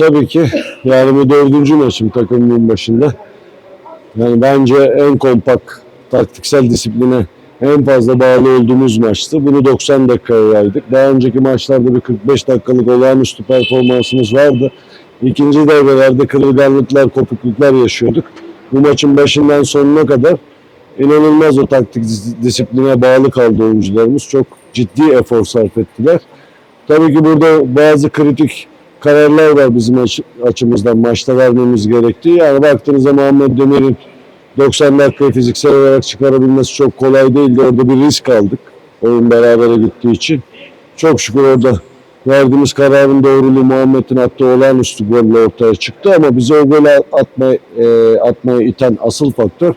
tabii ki. Yani bu dördüncü maçım takımın başında. Yani bence en kompakt taktiksel disipline en fazla bağlı olduğumuz maçtı. Bunu 90 dakikaya yaydık. Daha önceki maçlarda bir 45 dakikalık olağanüstü performansımız vardı. İkinci devrelerde kırılganlıklar, kopukluklar yaşıyorduk. Bu maçın başından sonuna kadar inanılmaz o taktik dis- disipline bağlı kaldı oyuncularımız. Çok ciddi efor sarf ettiler. Tabii ki burada bazı kritik kararlar var bizim aç- açımızdan maçta vermemiz gerektiği. Yani baktığınızda Muhammed Demir'in 90 dakikayı fiziksel olarak çıkarabilmesi çok kolay değildi. Orada bir risk aldık. Oyun berabere gittiği için. Çok şükür orada verdiğimiz kararın doğruluğu Muhammed'in attığı olağanüstü golle ortaya çıktı ama bize o golü atma, e, atmaya iten asıl faktör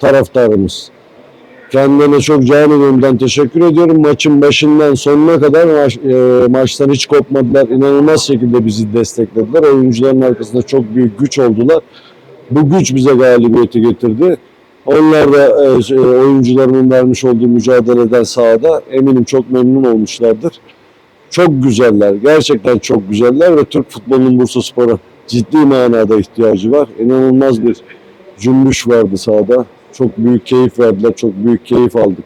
taraftarımız. Kendilerine çok canı gönülden teşekkür ediyorum. Maçın başından sonuna kadar maç, e, maçtan hiç kopmadılar. İnanılmaz şekilde bizi desteklediler. Oyuncuların arkasında çok büyük güç oldular. Bu güç bize galibiyeti getirdi. Onlar da e, şey, oyuncularımın vermiş olduğu mücadeleden sahada eminim çok memnun olmuşlardır. Çok güzeller, gerçekten çok güzeller ve Türk futbolunun Bursa Spor'a ciddi manada ihtiyacı var. İnanılmaz bir cümbüş vardı sahada. Çok büyük keyif verdiler, çok büyük keyif aldık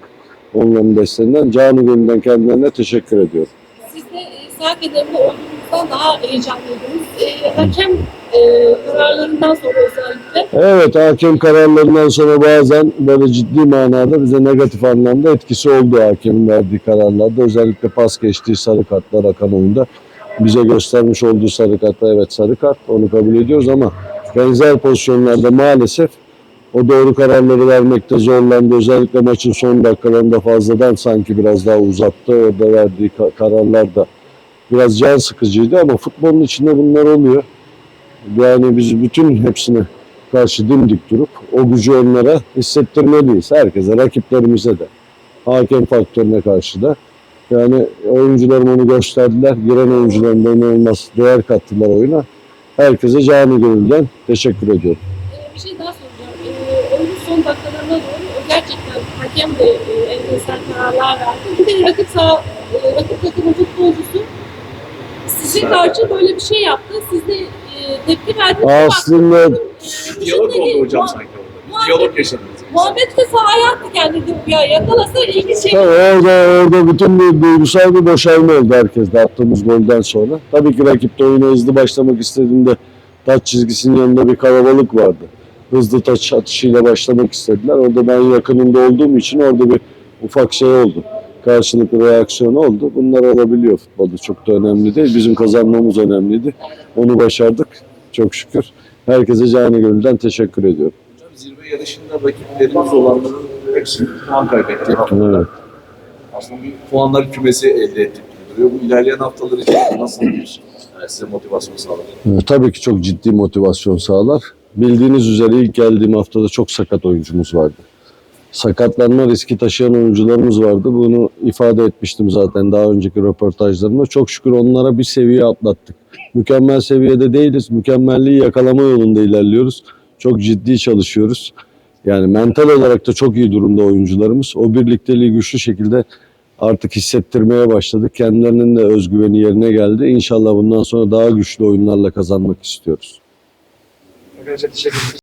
onların desteğinden. Canı gönülden kendilerine teşekkür ediyorum. Siz de e, sağ kademde olduğunuzdan daha heyecanlıydınız. E, hakem e, kararlarından sonra özellikle Evet hakem kararlarından sonra bazen böyle ciddi manada bize negatif anlamda etkisi oldu hakemin verdiği kararlarda. Özellikle pas geçtiği sarı kartlar akan oyunda bize göstermiş olduğu sarı kartlar evet sarı kart onu kabul ediyoruz ama benzer pozisyonlarda maalesef o doğru kararları vermekte zorlandı. Özellikle maçın son dakikalarında fazladan sanki biraz daha uzattı. Orada verdiği ka- kararlar da biraz can sıkıcıydı ama futbolun içinde bunlar oluyor. Yani biz bütün hepsine karşı dimdik durup o gücü onlara hissettirmeliyiz. Herkese, rakiplerimize de. Hakem faktörüne karşı da. Yani oyuncularım onu gösterdiler. Giren oyuncuların da inanılmaz değer kattılar oyuna. Herkese canı gönülden teşekkür ediyorum. bir şey daha soracağım. E, oyunun son dakikalarına doğru o gerçekten hakem de e, enteresan kararlar verdi. Bir de rakip sağ, e, rakip takımın futbolcusu size karşı böyle bir şey yaptı. Siz de e, tepki verdiniz. Aslında Diyalog oldu hocam sanki orada. Diyalog yaşadınız. Muhammed de sahaya attı kendini ya yakalasa ilgi şey. Tabii orada, orada bütün bir duygusal bir boşalma oldu herkeste attığımız golden sonra. Tabii ki rakip de oyuna hızlı başlamak istediğinde taç çizgisinin yanında bir kalabalık vardı. Hızlı taç atışıyla başlamak istediler. Orada ben yakınında olduğum için orada bir ufak şey oldu. Karşılıklı reaksiyon oldu. Bunlar olabiliyor futbolda. Çok da önemli değil. Bizim kazanmamız önemliydi. Onu başardık. Çok şükür. Herkese canı gönülden teşekkür ediyorum. Hocam zirve yarışında rakiplerimiz olanların hepsi puan kaybetti. Evet. Aslında bir puanlar kümesi elde ettik duruyor. Bu ilerleyen haftalar için nasıl bir yani size motivasyon sağlar? Tabii ki çok ciddi motivasyon sağlar. Bildiğiniz üzere ilk geldiğim haftada çok sakat oyuncumuz vardı. Sakatlanma riski taşıyan oyuncularımız vardı. Bunu ifade etmiştim zaten daha önceki röportajlarımda. Çok şükür onlara bir seviye atlattık. Mükemmel seviyede değiliz. Mükemmelliği yakalama yolunda ilerliyoruz. Çok ciddi çalışıyoruz. Yani mental olarak da çok iyi durumda oyuncularımız. O birlikteliği güçlü şekilde artık hissettirmeye başladık. Kendilerinin de özgüveni yerine geldi. İnşallah bundan sonra daha güçlü oyunlarla kazanmak istiyoruz. because it's